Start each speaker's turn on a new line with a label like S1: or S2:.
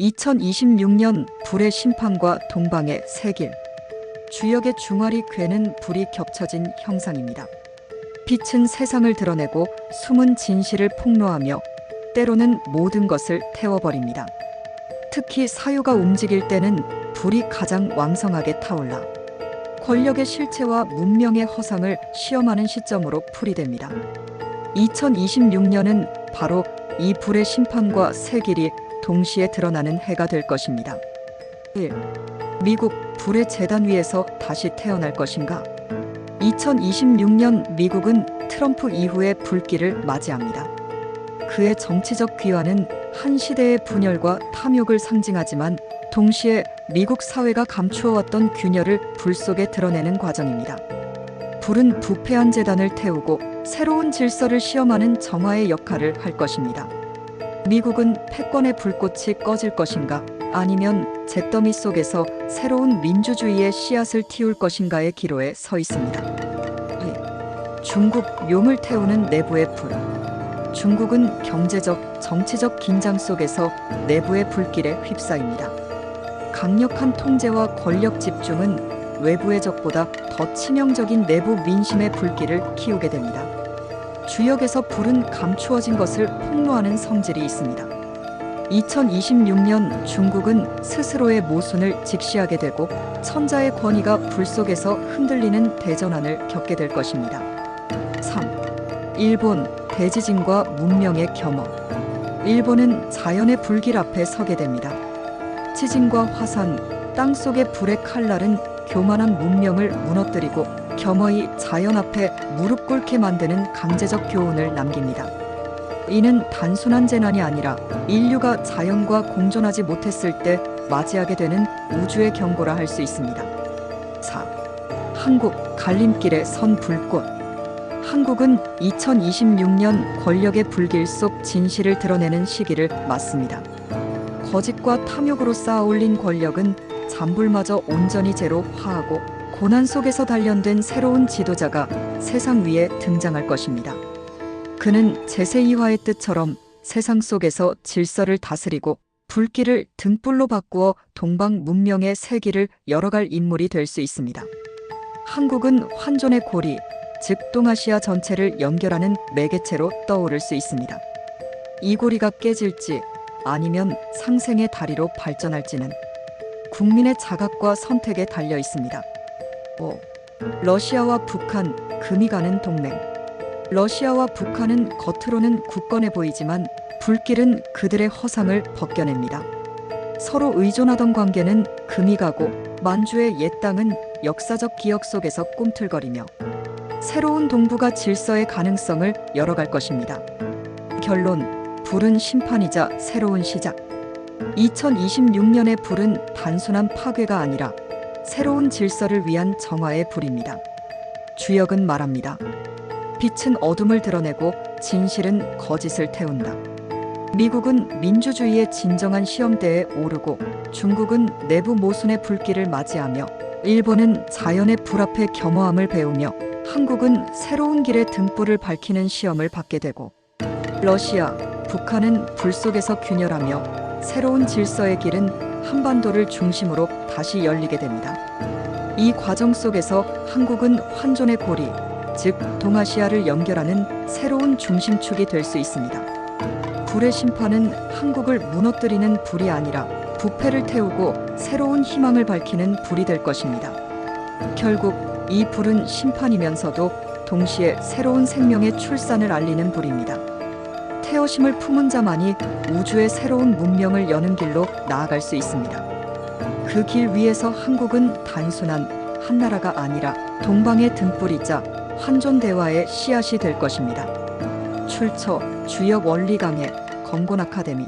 S1: 2026년 불의 심판과 동방의 세길. 주역의 중화리 괴는 불이 겹쳐진 형상입니다. 빛은 세상을 드러내고 숨은 진실을 폭로하며 때로는 모든 것을 태워버립니다. 특히 사유가 움직일 때는 불이 가장 왕성하게 타올라 권력의 실체와 문명의 허상을 시험하는 시점으로 풀이됩니다. 2026년은 바로 이 불의 심판과 세길이 동시에 드러나는 해가 될 것입니다. 1. 미국 불의 재단 위에서 다시 태어날 것인가? 2026년 미국은 트럼프 이후의 불길을 맞이합니다. 그의 정치적 귀환은 한 시대의 분열과 탐욕을 상징하지만 동시에 미국 사회가 감추어왔던 균열을 불 속에 드러내는 과정입니다. 불은 부패한 재단을 태우고 새로운 질서를 시험하는 정화의 역할을 할 것입니다. 미국은 패권의 불꽃이 꺼질 것인가 아니면 잿더미 속에서 새로운 민주주의의 씨앗을 틔울 것인가의 기로에 서 있습니다. 2. 중국 용을 태우는 내부의 불. 중국은 경제적, 정치적 긴장 속에서 내부의 불길에 휩싸입니다. 강력한 통제와 권력 집중은 외부의 적보다 더 치명적인 내부 민심의 불길을 키우게 됩니다. 주역에서 불은 감추어진 것을 폭로하는 성질이 있습니다. 2026년 중국은 스스로의 모순을 직시하게 되고 천자의 권위가 불 속에서 흔들리는 대전환을 겪게 될 것입니다. 3. 일본 대지진과 문명의 겸허. 일본은 자연의 불길 앞에 서게 됩니다. 지진과 화산, 땅 속의 불의 칼날은 교만한 문명을 무너뜨리고 겸허히 자연 앞에 무릎 꿇게 만드는 강제적 교훈을 남깁니다. 이는 단순한 재난이 아니라 인류가 자연과 공존하지 못했을 때 맞이하게 되는 우주의 경고라 할 수 있습니다. 4. 한국 갈림길에 선 불꽃. 한국은 2026년 권력의 불길 속 진실을 드러내는 시기를 맞습니다. 거짓과 탐욕으로 쌓아올린 권력은 잔불마저 온전히 제로 화하고 고난 속에서 단련된 새로운 지도자가 세상 위에 등장할 것입니다. 그는 제세이화의 뜻처럼 세상 속에서 질서를 다스리고 불길을 등불로 바꾸어 동방 문명의 세기를 열어갈 인물이 될 수 있습니다. 한국은 환존의 고리, 즉 동아시아 전체를 연결하는 매개체로 떠오를 수 있습니다. 이 고리가 깨질지 아니면 상생의 다리로 발전할지는 국민의 자각과 선택에 달려 있습니다. 5. 러시아와 북한 금이 가는 동맹. 러시아와 북한은 겉으로는 굳건해 보이지만 불길은 그들의 허상을 벗겨냅니다. 서로 의존하던 관계는 금이 가고 만주의 옛 땅은 역사적 기억 속에서 꿈틀거리며 새로운 동북아 질서의 가능성을 열어갈 것입니다. 결론, 불은 심판이자 새로운 시작. 2026년의 불은 단순한 파괴가 아니라 새로운 질서를 위한 정화의 불입니다. 주역은 말합니다. 빛은 어둠을 드러내고 진실은 거짓을 태운다. 미국은 민주주의의 진정한 시험대에 오르고 중국은 내부 모순의 불길을 맞이하며 일본은 자연의 불 앞에 겸허함을 배우며 한국은 새로운 길의 등불을 밝히는 시험을 받게 되고 러시아, 북한은 불 속에서 균열하며 새로운 질서의 길은 한반도를 중심으로 다시 열리게 됩니다. 이 과정 속에서 한국은 환존의 고리, 즉 동아시아를 연결하는 새로운 중심축이 될 수 있습니다. 불의 심판은 한국을 무너뜨리는 불이 아니라 부패를 태우고 새로운 희망을 밝히는 불이 될 것입니다. 결국 이 불은 심판이면서도 동시에 새로운 생명의 출산을 알리는 불입니다. 태어심을 품은 자만이 우주의 새로운 문명을 여는 길로 나아갈 수 있습니다. 그 길 위에서 한국은 단순한 한나라가 아니라 동방의 등불이자 환존 대화의 씨앗이 될 것입니다. 출처 주역 원리 강해 건곤 아카데미